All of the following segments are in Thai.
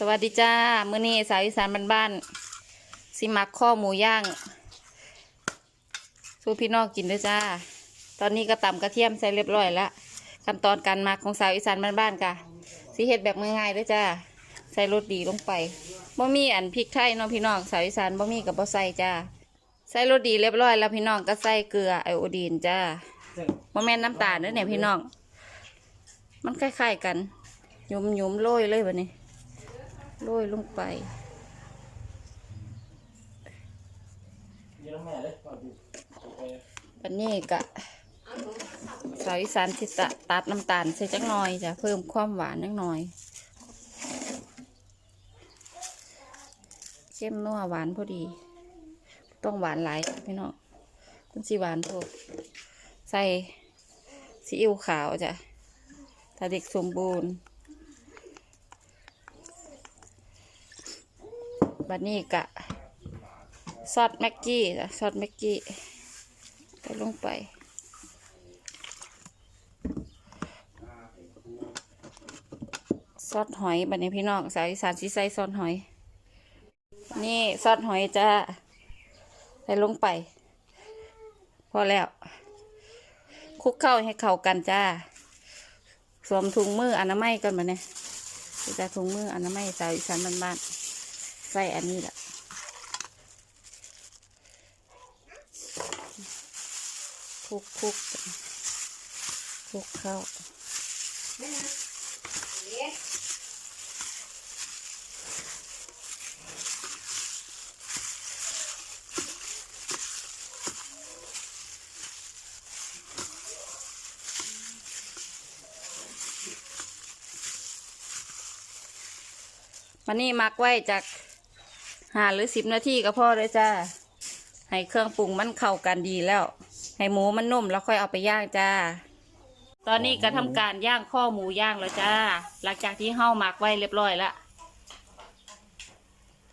สวัสดีจ้า มื้อนี้สาวอีสานบ้านๆสิมักข้อหมูย่าง สู้พี่น้องกินด้วยจ้า ตอนนี้ก็ตำกระเทียมใส่เรียบร้อยแล้วขั้นตอนการมักของสาวอีสานบ้านๆกะสิเฮ็ดแบบง่ายๆด้วยจ้า ใส่รสดีลงไปบ่มีอันพริกไทยเนาะพี่น้องสาวอีสานบ่มีกับบ่ใส่จ้า ใส่รสดีเรียบร้อยแล้วพี่น้องก็ใส่เกลือไอโอดีนจ้าบ่แม่นน้ำตาลเด้อเนี่ยพี่น้อง มันคล้ายๆกัน ยุมๆโรยเลยบัดนี้ โรยลงไปอันนี้กะสาวอีสานที่ตะตัดน้ำตาลใส่จักหน่อยจะเพิ่มความหวานจักหน่อยเข้มนัวหวานพอดี ต้องหวานหลายพี่น้องคุณสีหวานพอใส่ซีอิ๊วขาวจ้ะถ้าเด็กสมบูรณ์ บัดนี้กะซอสแม็กกี้จ้ะซอสแม็กกี้ใส่ลงไปซอสหอยบัดนี้พี่น้องสาวอีสานสีใส่ซอสหอย นี่ซอสหอยจ้าใส่ลงไป พอแล้วคุกเข้าให้เข้ากันจ้าสวมถุงมืออนามัยกันมาเนี่ยจะถุงมืออนามัยสาวอีสานบ้านๆ ใส่อันนี้แหละคลุกคุกคลุกเข้าวันนี้มักไว้จาก ห้าหรือสิบนาทีก็พอเลยจ้าให้เครื่องปรุงมันเข้ากันดีแล้ว ให้หมูมันนุ่มแล้วค่อยเอาไปย่างจ้า ตอนนี้ก็ทำการย่างข้อหมูย่างแล้วจ้า หลังจากที่เห่าหมักไว้เรียบร้อยแล้ว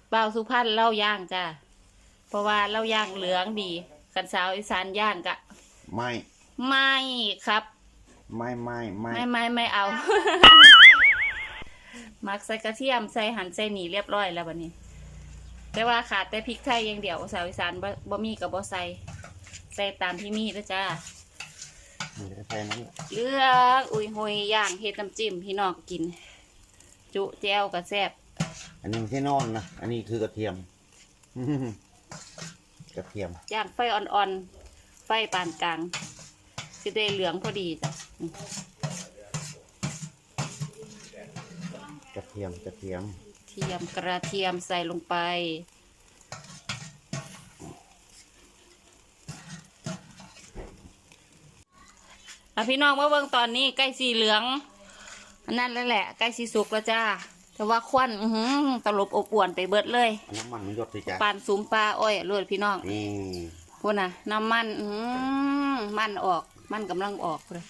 เบาวสุพรรณเล่าย่างจ้า เพราะว่าเล่าย่างเหลืองดี กันสาวอีสานย่างกะ ไม่ ไม่ครับ ไม่ไม่ไม่ไม่ไม่ไม่เอาหมักใส่กระเทียมใส่หั่นใส่หนีเรียบร้อยแล้วบัดนี้ แต่ว่าขาดแต่พริกไทยอย่างเดียวสาวอีสานบ่บ่มีกับบ่ใส่ใส่ตามที่มีนะจ้ามันจะแค่นั้นเลือกอุ้ยหอยย่างเฮ็ดน้ำจิ้มพี่น้องกิน จุแจวกระแซบอันนี้ไม่ใช่นอนนะ อันนี้คือกระเทียม กระเทียม ย่างไฟอ่อนๆ ไฟปานกลางสิได้เหลืองพอดีจ้ะอืมกระเทียม กระเทียมเทียมกระเทียมใส่ลงไป อะพี่น้องมาเบิ่งตอนนี้ใกล้สีเหลืองอันนั้นแล้วแหละ ใกล้สีสุกแล้วจ้า แต่ว่าควันอื้อหือตลบอบอวนไปเบิดเลยอันน้ำมันมันหยดสิจ้ะปานสุมปลาอ้อยรวดพี่น้องนี่พูดนะน้ำมันอื้อมันออก มันกำลังออกเลย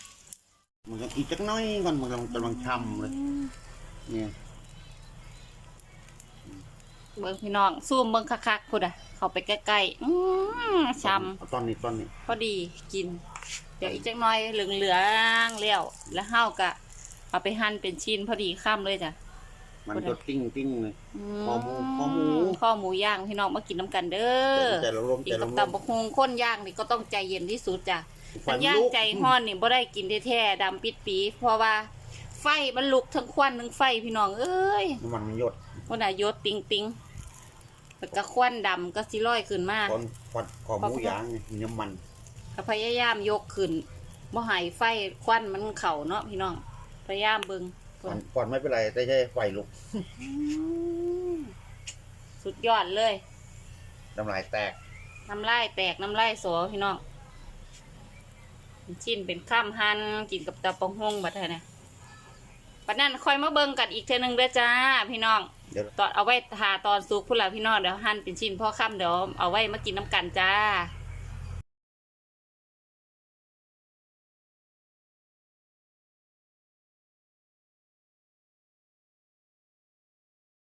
มันก็อีกจักหน้อยก่อนมันกำลังกำลังช่ำเลยเนี่ย เบิ่งพี่น้องซูมเบิ่งคักๆพูดอะ เข้าไปใกล้ๆอื้อช้เอาตอนนี้ตอนนี้ำพอดีกิน เดี๋ยวอีกจักหน่อยเหลืองๆแล้วแล้วเฮากะเอาไปหั่นเป็นชิ้นพอดีข้ามเลยจ้ะ มันหยดติ้งติ้งเลยมข้อหมูข้อหมู ข้อหมูย่างพี่น้องมากินน้ำกันเด้อแต่ละรวมอีแต่กละกับรวมตำบักฮงข้นย่างนี่ก็ต้องใจเย็นที่สุดจ้ะไฟถ้ามันย่างลุกใจห้อนนี่บ่ได้กินแท้ๆดำปิดปีเพราะว่าไฟมันลุกทั้งควันทั้งไฟพี่น้องเอ้ยน้ำมันมันหยด วันน่ะยศติงติง แล้วก็ควันดำก็สิลอยขึ้นมาตอนควันข้อหมูย่างไงมีน้ำมันก็พยายามยกขึ้นบ่ใหายไฟควันมันเข่าเนาะพี่น้อง พยายามเบิงควันควันไม่เป็นไรแต่ใช่ไฟลุกอืมสุดยอดเลย น้ำลายแตกน้ำลายแตกน้ำลายสอพี่น้องเป็นชิ้นเป็นข้ามหันกินกับตะปองฮงบัดเถอะเนี่ยบัดนั้นค่อยมาเบิ่งกันอีกเทอนึงเด้อจ้า พี่น้องเดี๋ยวตอนเอาไว้ทาตอนซุกพุ่นละพี่น้องเดี๋ยวหั่นเป็นชิ้นพ่อค่ำเดี๋ยวเอาไว้มากินน้ำกันจ้า